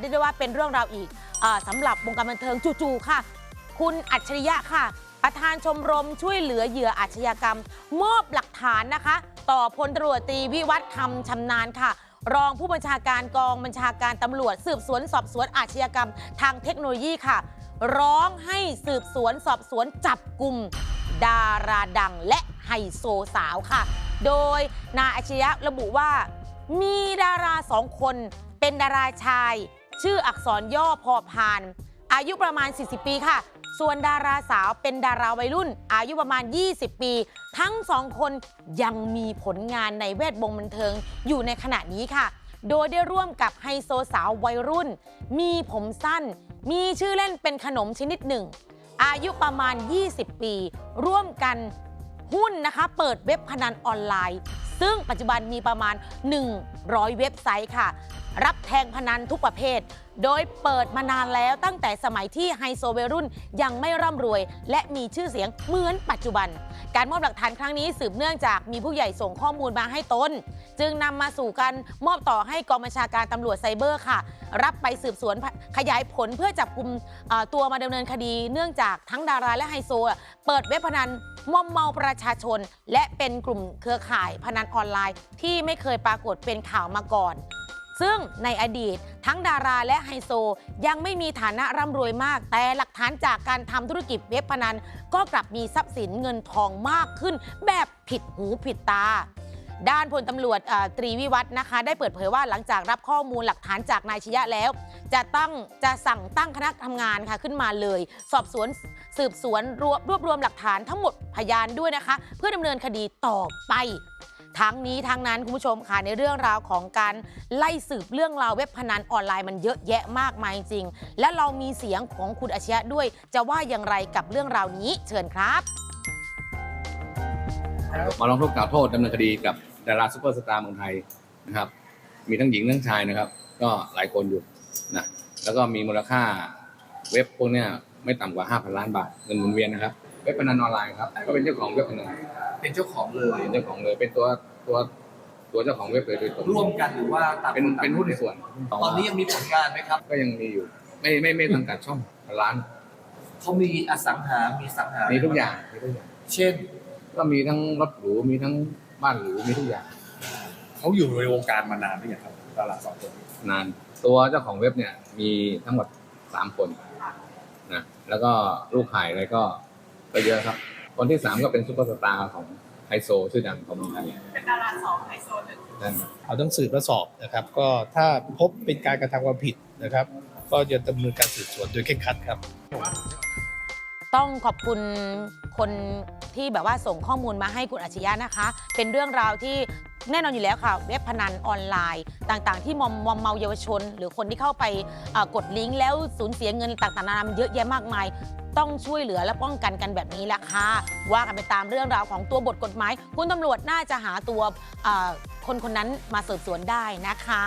เรียกได้ว่าเป็นเรื่องราวอีกอาสำหรับวงการบันเทิงจู่ๆค่ะ คุณอัจฉริยะค่ะ ประธานชมรมช่วยเหลือเหยื่ออาชญากรรม มอบหลักฐานนะคะ ต่อพลตำรวจตีวิวัฒน์คำชำนาญค่ะ รองผู้บัญชาการกองบัญชาการตำรวจ สืบสวนสอบสวนอาชญากรรม ทางเทคโนโลยีค่ะ ร้องให้สืบสวนสอบสวนจับกลุ่มดาราดังและไฮโซสาวค่ะ โดยนายอาชญะระบุว่า มีดาราสองคนเป็นดาราชาย ชื่ออักษรย่อพอพาน อายุประมาณ 40 ปีค่ะ ส่วนดาราสาวเป็นดาราวัยรุ่น อายุประมาณ 20 ปี ทั้งสองคนยังมีผลงานในแวดวงบันเทิงอยู่ในขณะนี้ค่ะ โดยได้ร่วมกับไฮโซสาววัยรุ่น มีผมสั้น มีชื่อเล่นเป็นขนมชนิดหนึ่ง อายุประมาณ 20 ปี ร่วมกันหุ้นนะคะ เปิดเว็บพนันออนไลน์ ซึ่งปัจจุบันมีประมาณ 100 เว็บไซต์ค่ะ รับแทงพนันทุกประเภท โดยเปิดมานานแล้วตั้งแต่สมัยที่ไฮโซเวรุ่นยังไม่ร่ำรวย และมีชื่อเสียงเหมือนปัจจุบัน การมอบหลักฐานครั้งนี้สืบเนื่องจากมีผู้ใหญ่ส่งข้อมูลมาให้ตน จึงนำมาสู่การมอบต่อให้กองบัญชาการตำรวจไซเบอร์ค่ะ รับไปสืบสวนขยายผลเพื่อจับกลุ่มตัวมาดำเนินคดี เนื่องจากทั้งดาราและไฮโซเปิดเว็บพนันมอมเมาประชาชน และเป็นกลุ่มเครือข่ายพนันออนไลน์ ที่ไม่เคยปรากฏเป็นข่าวมาก่อน ซึ่งในอดีตทั้งดาราและไฮโซ ยังไม่มีฐานะร่ำรวยมาก แต่หลักฐานจากการทำธุรกิจเว็บพนัน ก็กลับมีทรัพย์สินเงินทองมากขึ้น แบบผิดหูผิดตาด้านพลตำรวจตรีวิวัฒน์นะคะ ได้เปิดเผยว่าหลังจากรับข้อมูลหลักฐานจากนายชยะแล้ว จะตั้งจะสั่งตั้งคณะทำงานค่ะขึ้นมาเลย สอบสวนสืบสวนรวบรวบรวมหลักฐานทั้งหมดพยานด้วยนะคะ เพื่อดำเนินคดีต่อไป ทั้งนี้ทั้งนั้นคุณผู้ชมค่ะในเรื่องราวของการไล่สืบเรื่องราวเว็บพนันออนไลน์มันเยอะแยะมากมายจริง และเรามีเสียงของคุณอาชญะด้วย จะว่าอย่างไรกับเรื่องราวนี้เชิญครับมาร้องทุกข์กล่าวโทษดำเนินคดีกับดาราซุปเปอร์สตาร์เมืองไทยนะครับ มีทั้งหญิงทั้งชายนะครับ ก็หลายคนอยู่นะแล้วก็มีมูลค่าเว็บพวกนี้ไม่ต่ำกว่า 5,000 ล้านบาทเงินหมุนเวียนนะครับ ว็บพนันออนไลน์ครับ ก็เป็นเจ้าของเว็บพนันเป็นเจ้าของเลย เป็นเจ้าของเลย เป็นตัวตัวตัวเจ้าของเว็บเลยโดยตรงร่วมกันหรือว่าต่างเป็นคต่างเป็นหุ้นส่วน ตอนนี้ยังมีผลงานไหมครับ ก็ยังมีอยู่ ไม่ไม่ไม่สังกัดช่องร้าน เขามีอสังหา มีสังหามีมีทุกอย่างมีทุกอย่าง เช่น ก็มีทั้งรถหรู มีทั้งบ้านหรู มีทุกอย่าง เขาอยู่ในวงการมานานหรือยังครับดาราสองคนนาน ตัวเจ้าของเว็บเนี่ยมีทั้งหมดสามคนนะ แล้วก็ลูกขายอะไรก็ ก็เยอะครับ คนที่สามก็เป็นซุปเปอร์สตาร์ของไฮโซชื่อดังของเมืองไทยเป็นดาราสองไฮโซหนึ่งนั่นครับเอาต้องสืบและสอบนะครับ ก็ถ้าพบเป็นการกระทำความผิดนะครับ ก็จะดำเนินการสืบสวนโดยเคร่งครัดครับ ต้องขอบคุณคนที่แบบว่าส่งข้อมูลมาให้คุณอาชญะนะคะ เป็นเรื่องราวที่ แน่นอนอยู่แล้วค่ะ เว็บพนันออนไลน์ต่างๆ ที่มอมมอมเมาเยาวชน หรือคนที่เข้าไปกดลิงก์แล้วสูญเสียเงินต่างๆนานาเยอะแยะมากมาย ต้องช่วยเหลือและป้องกันกันแบบนี้แหละค่ะว่ากันไปตามเรื่องราวของตัวบทกฎหมาย คุณตำรวจน่าจะหาตัวคนคนนั้นมาสืบสวนได้นะคะ